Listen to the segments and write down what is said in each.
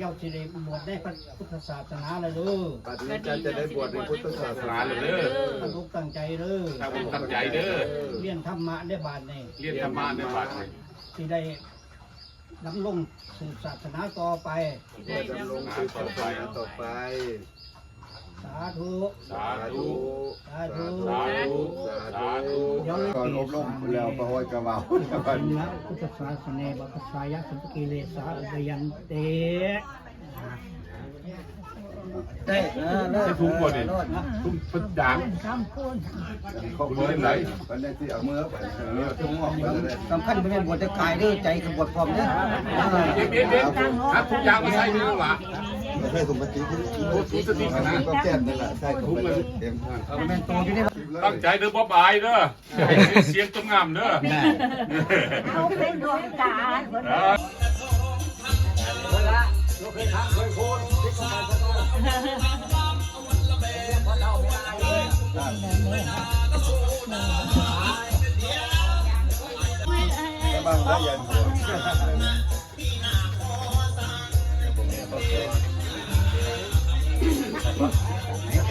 จ้าสิได้บวชได้พระพุทธศาสนาเลยเด้อปฏิญาณจะได้บวชในพุทธศาสนาหลานเลยเด้อตั้งอกตั้งใจเด้อตั้งอกตั้งใจเด้อเรียนธรรมะได้บาทนี่เรียนธรรมะในบาทเลยสิได้ดำรงสืบศาสนาต่อไปเพื่อดำรงสืบศาสนาต่อไป สาธุสาธุสาธุสาธุสาธุก่อนอบรมแล้วพระห้อยกระเบาแล้วกัปันญญาพุทธศาสนาบัพพสายะสัมปกิเลสาอุปยันเตได้เออเลิใช้ศถุงก่อนดิถุงเป็นด่างขอบคุณไหนวันนี้ที่เอามือไปเออถุงออกไปเลยสำคัญไม่เป็นบทแต่กายเด้อใจกับบทความเนี่ยเด็ดเด็ดเด็ดครับทุกอย่างมาใส่นี่หรอ ไม่ใช่ถุงพลาสติกถุงถุงสติกนะก็แก้มนั่นแหละใช่ถุงมันเต็มเอาแม่นโตอยู่นี่ตั้งใจเด้อบ๊อบายเด้อเสียงต้งงามเด้อเอาเป็นดวงตาบ้างได้ยันอาจารย์น้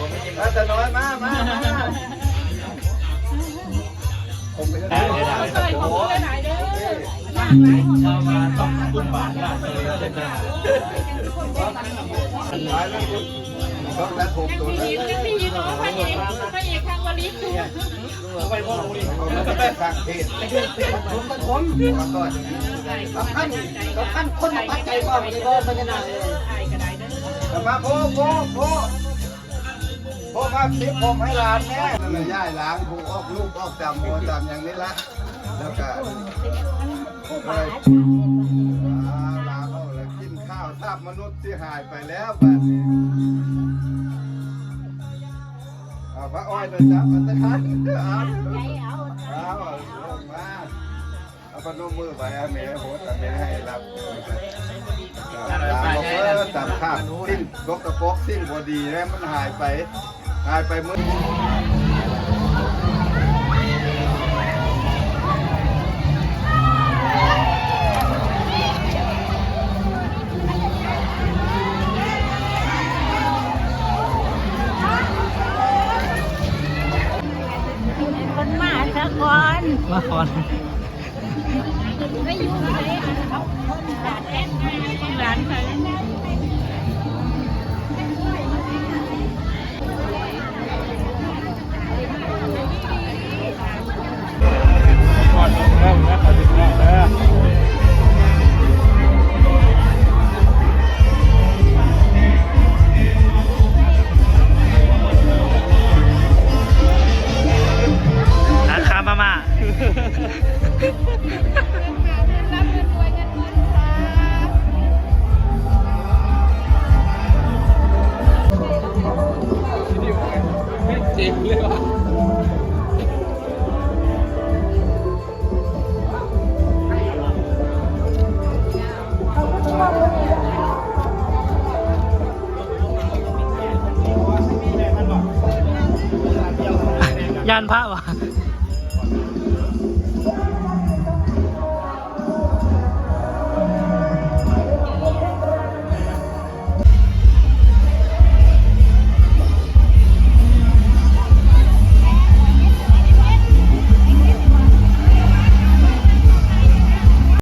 มาสน้อยมามาผมไปได้ได้เคยของผู้ไหนเด้อต้องและผมตัวนั้นยินพี่ยินน้องพระเอกพระเอกทางวลิศมันก็ได้ฟังเทศผมกับผมมาก่อนสำคัญสำคัญคนมาปัจจัยก็ไม่ได้บอกพัฒนาเลยไอ้กระไดเด้อมาโพโพโพโพมาสิบผมให้หลานแน่เลยย่ายล้างผูออกลูกออกจำหัวจำอย่างนี้ละ แล้วก็เลยลาเขาเลยกินข้าวทาบมนุษย์ที่หายไปแล้วแบบนี้เอาพระอ้อยเลยจ้ะมันจะหันเอาเอาลงมาเอาพนมมือไปอาเมย์โหดแต่เมย์ให้รับลาบอกเออตามข้ามสิ่งกกกระปกสิ่งบดีแล้วมันหายไป หายไปเมื่อคนมาสะก่อนมาก่อนไม่อยู่ไหนเขาคนหลานแอนหลานเขาร้ ยานพระวะ